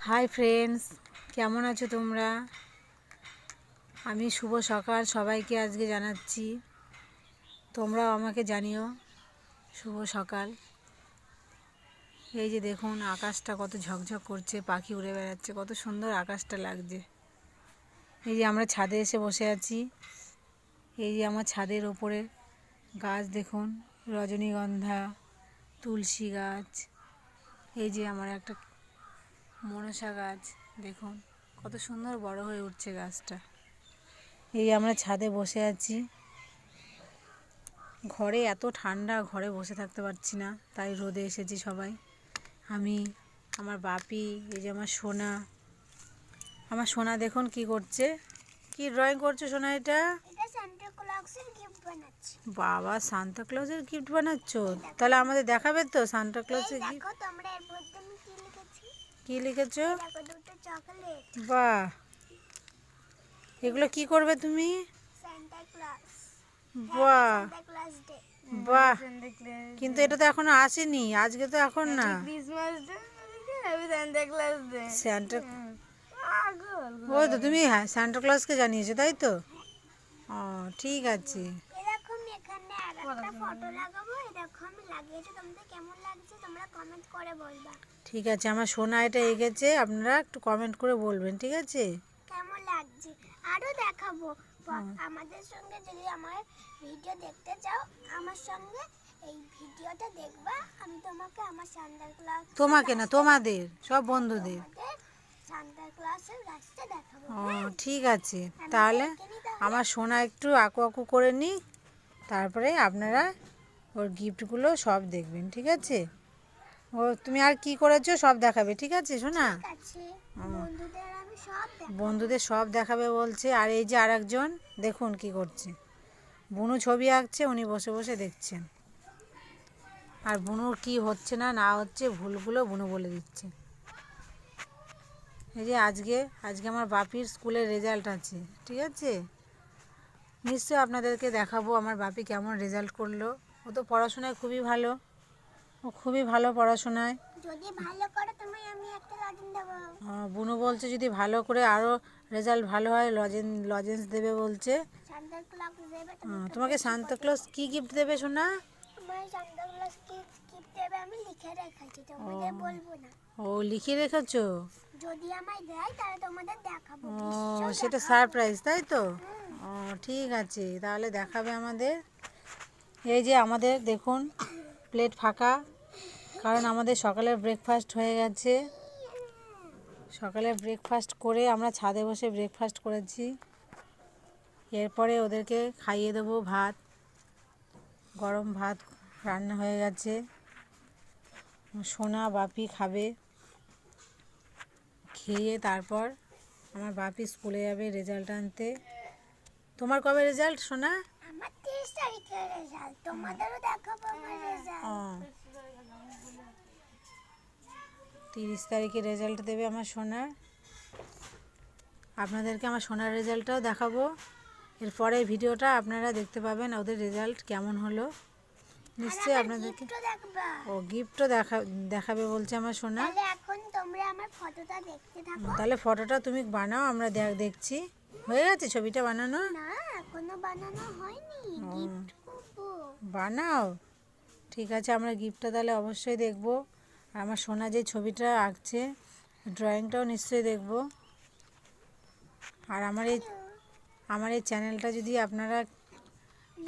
Hi friends কেমন আছো তোমরা? আমি শুভ সকাল সবাইকে আজকে জানাচ্ছি। তোমরাও আমাকে জানিও। শুভ সকাল। এই যে দেখুন, আকাশটা কত ঝকঝক করছে, পাখি উড়ে বেড়াচ্ছে, কত সুন্দর আকাশটা লাগছে। এই যে আমরা ছাদে এসে বসে আছি। এই যে আমার ছাদের ওপরে গাছ দেখুন, রজনীগন্ধা, তুলসী গাছ। এই যে আমার একটা মনসা গাছ, দেখুন, কত সুন্দর বড় হয়ে উঠছে গাছটা। এই আমরা ছাদে বসে আছি। ঘরে এত ঠান্ডা, ঘরে বসে থাকতে পারছি না, তাই রোদে এসেছি সবাই। আমি, আমার বাপি, এই যে আমার সোনা। আমার সোনা দেখুন কি করছে। কি ড্রয়িং করছে সোনা এটা? এটা ক্লজের গিফট বানাচ্ছি। বাবা সান্তা ক্লজের গিফট বানাচ্ছ? তাহলে আমাদের দেখাবে তো সান্তা ক্লজের গিফট দেখো তোমরা এর মধ্যে আমি কি লিখেছি? কি লিখেছো? দেখো দুটো চকলেট বাহ। এগুলো কি করবে তুমি? সান্টা ক্লজ বাহ। সান্টা ক্লজ ডে বাহ। কিন্তু এটা তো এখনও আসেনি আজকে তো এখন না। ক্রিসমাস ডে ক্লজ ডে ওই তো তুমি হ্যাঁ সান্টা ক্লজকে জানিয়েছো তাই তো? ও ঠিক আছে। এরকম এখানে আরেকটা ফটো লাগাবো এরকম আমি লাগিয়েছি। তোমাদের কেমন লাগছে তোমরা কমেন্ট করে বলবা। ঠিক আছে আমার সোনা এটা এঁকেছে আপনারা একটু কমেন্ট করে বলবেন ঠিক আছে? কেমন লাগছে? আরও দেখাবো। আমাদের সঙ্গে যদি আমার ভিডিও দেখতে চাও আমার সঙ্গে এই ভিডিওটা দেখবা। আমি তোমাকে আমার সান্টা ক্লজ তোমাকে না তোমাদের সব বন্ধুদের সান্টা ক্লজের গাছটা দেখাবো ও ঠিক আছে। তাহলে আমার সোনা একটু আঁকু আঁকু করে নিই তারপরে আপনারা ওর গিফটগুলো সব দেখবেন ঠিক আছে? ও তুমি আর কি করেছ সব দেখাবে ঠিক আছে সব বন্ধুদের সব দেখাবে বলছে আর এই যে আর একজন দেখুন কি করছে। বুনু ছবি আঁকছে উনি বসে বসে দেখছেন। আর বুনুর কি হচ্ছে না না হচ্ছে ভুলগুলো বুনু বলে দিচ্ছে। এই যে আজকে আজকে আমার বাপির স্কুলের রেজাল্ট আছে ঠিক আছে? নিশ্চয়ই আপনাদেরকে দেখাবো আমার বাপি কেমন রেজাল্ট করল। ও তো পড়াশোনায় খুবই ভালো ও খুবই ভালো পড়াশোনায়। যদি ভালো করে তুমি আমি একটা দেবো। আহ, বুনু বলছে যদি ভালো করে আরও রেজাল্ট ভালো হয় লজেন লজেন্স দেবে বলছে। ক্লজ তোমাকে সান্তাক্লজ কি গিফট দেবে শোনা ক্লজ কি দেবে আমি লিখে রেখেছি তোমাদের বলব না। ও লিখে রেখেছো? যদি আমায় দেয় তাহলে তোমাদের দেখাবো ও সেটা। সারপ্রাইজ তাই তো? ও ঠিক আছে তাহলে দেখাবে আমাদের। এই যে আমাদের দেখুন প্লেট ফাঁকা কারণ আমাদের সকালের ব্রেকফাস্ট হয়ে গেছে। সকালে ব্রেকফাস্ট করে আমরা ছাদে বসে ব্রেকফাস্ট করেছি। এরপরে ওদেরকে খাইয়ে দেবো ভাত গরম ভাত রান্না হয়ে গেছে। সোনা বাপি খাবে খেয়ে তারপর আমার বাপি স্কুলে যাবে রেজাল্ট আনতে। তোমার কবে রেজাল্ট সোনা? আমার তিরিশ তারিখের রেজাল্ট তোমাদেরও দেখাবো আমার রেজাল্ট ও। তিরিশ তারিখে রেজাল্ট দেবে আমার সোনার আপনাদেরকে আমার সোনার রেজাল্টটাও দেখাবো। এরপরে ভিডিওটা আপনারা দেখতে পাবেন ওদের রেজাল্ট কেমন হলো। নিশ্চয়ই আপনাদেরকে ও গিফটও দেখা দেখাবে বলছে আমার সোনা। তাহলে এখন তোমরা আমার ফটোটা দেখতে থাকো। তাহলে ফটোটা তুমি বানাও আমরা দেখ দেখছি। হয়ে গেছে ছবিটা বানানো? না এখনও বানানো হয়নি। গিফট বানাও। ঠিক আছে আমরা গিফটটা তাহলে অবশ্যই দেখব। আর আমার সোনা যে ছবিটা আঁকছে ড্রয়িংটাও নিশ্চয়ই দেখব। আর আমার এই আমার এই চ্যানেলটা যদি আপনারা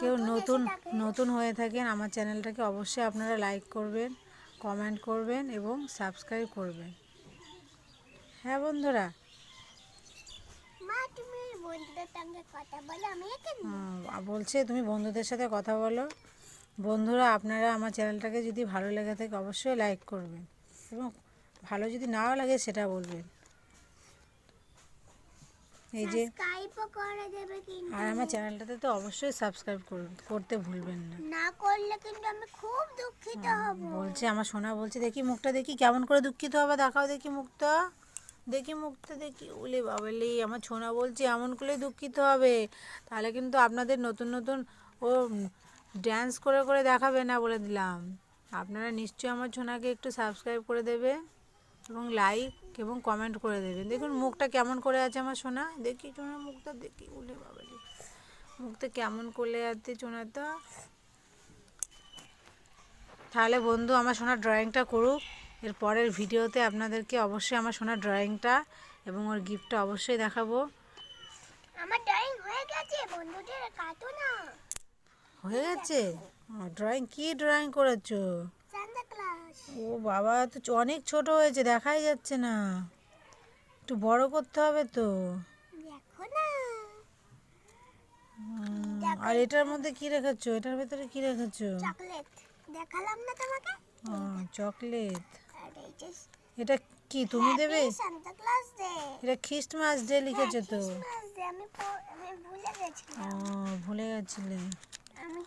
কেউ নতুন নতুন হয়ে থাকেন আমার চ্যানেলটাকে অবশ্যই আপনারা লাইক করবেন কমেন্ট করবেন এবং সাবস্ক্রাইব করবেন। হ্যাঁ বন্ধুরা? বলছে তুমি বন্ধুদের সাথে কথা বলো। বন্ধুরা আপনারা আমার চ্যানেলটাকে যদি ভালো লেগে থাকে অবশ্যই লাইক করবেন এবং ভালো যদি নাও লাগে সেটা বলবেন। এই যে আর আমার চ্যানেলটাতে তো অবশ্যই সাবস্ক্রাইব করুন করতে ভুলবেন না। না করলে কিন্তু আমি খুব দুঃখিত হব। বলছে আমার সোনা বলছে দেখি মুখটা দেখি কেমন করে দুঃখিত হবে দেখাও দেখি মুখটা। দেখি মুখটা দেখি উলে বাবালি আমার সোনা বলছে এমন করে দুঃখিত হবে। তাহলে কিন্তু আপনাদের নতুন নতুন ও ড্যান্স করে করে দেখাবে না বলে দিলাম। আপনারা নিশ্চয়ই আমার সোনাকে একটু সাবস্ক্রাইব করে দেবে। এবং লাইক এবং কমেন্ট করে দেবেন। দেখুন মুখটা কেমন করে আছে আমার সোনা? দেখি সোনার মুখটা দেখি উলে বাবালি মুখটা কেমন করে আছে সোনাটা তাহলে বন্ধু আমার সোনার ড্রয়িংটা করুক। এর পরের ভিডিওতে আপনাদেরকে অবশ্যই আমার সোনার ড্রয়িংটা এবং ওর গিফটটা অবশ্যই দেখাবো। আমার ড্রয়িং হয়ে গেছে বন্ধুদের কাটো না। হয়ে গেছে ড্রয়িং কি ড্রয়িং করেছ? ও বাবা তো অনেক ছোট হয়েছে দেখাই যাচ্ছে না। একটু বড় করতে হবে তো। দেখো না। আর এটার মধ্যে কি রেখেছো? এটার ভেতরে কি রেখেছো? চকলেট। দেখালাম না তোমাকে? ও চকলেট। এটা কি তুমি দেবে? এটা খ্রিস্টমাস ডে লিখেছো তো। আমি প- আমি ভুলে ও ভুলে গেছিলে। আমি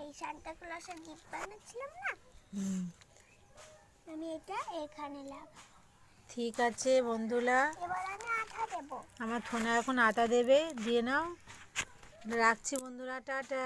এই সান্তা ক্লসের গিফট না? আমি এটা এখানে লাগাবো। ঠিক আছে বন্ধুরা। এবার আমি আটা দেব। আমার ফোনে এখন আটা দেবে। দিয়ে নাও। রাখছি বন্ধুরা টাটা।